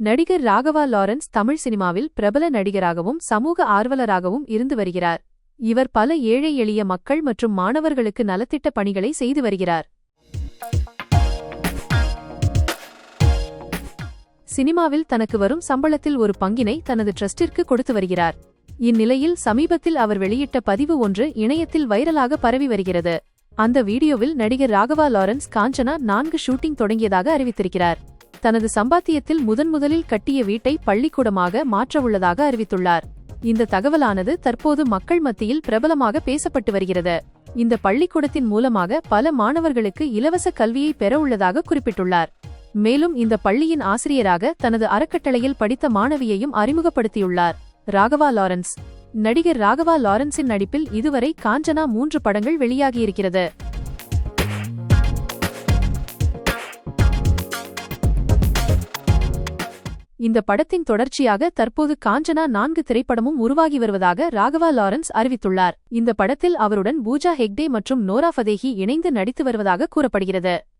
நடிகர் ராகவா லாரன்ஸ் தமிழ் சினிமாவில் பிரபல நடிகராகவும் சமூக ஆர்வலராகவும் இருந்து வருகிறார். இவர் பல ஏழை எளிய மக்கள் மற்றும் மாணவர்களுக்கு நலத்திட்ட பணிகளை செய்து வருகிறார். சினிமாவில் தனக்கு வரும் சம்பளத்தில் ஒரு பங்கினை தனது ட்ரஸ்டிற்கு கொடுத்து வருகிறார். இந்நிலையில் சமீபத்தில் அவர் வெளியிட்ட பதிவு ஒன்று இணையத்தில் வைரலாக பரவி வருகிறது. அந்த வீடியோவில் நடிகர் ராகவா லாரன்ஸ் காஞ்சனா நான்கு ஷூட்டிங் தொடங்கியதாக அறிவித்திருக்கிறார். தனது சம்பாத்தியத்தில் முதன்முதலில் கட்டிய வீட்டை பள்ளிக்கூடமாக மாற்றவுள்ளதாக அறிவித்துள்ளார். இந்த தகவலானது தற்போது மக்கள் மத்தியில் பிரபலமாக பேசப்பட்டு வருகிறது. இந்த பள்ளிக்கூடத்தின் மூலமாக பல மாணவர்களுக்கு இலவச கல்வியை பெற உள்ளதாக குறிப்பிட்டுள்ளார். மேலும் இந்த பள்ளியின் ஆசிரியராக தனது அறக்கட்டளையில் படித்த மாணவியையும் அறிமுகப்படுத்தியுள்ளார். ராகவா லாரன்ஸ். நடிகர் ராகவா லாரன்ஸின் நடிப்பில் இதுவரை காஞ்சனா மூன்று படங்கள் வெளியாகியிருக்கிறது. இந்த படத்தின் தொடர்ச்சியாக தற்போது காஞ்சனா நான்கு திரைப்படமும் உருவாகி வருவதாக ராகவா லாரன்ஸ் அறிவித்துள்ளார். இந்த படத்தில் அவருடன் பூஜா ஹெக்டே மற்றும் நோரா ஃபதேஹி இணைந்து நடித்து வருவதாக கூறப்படுகிறது.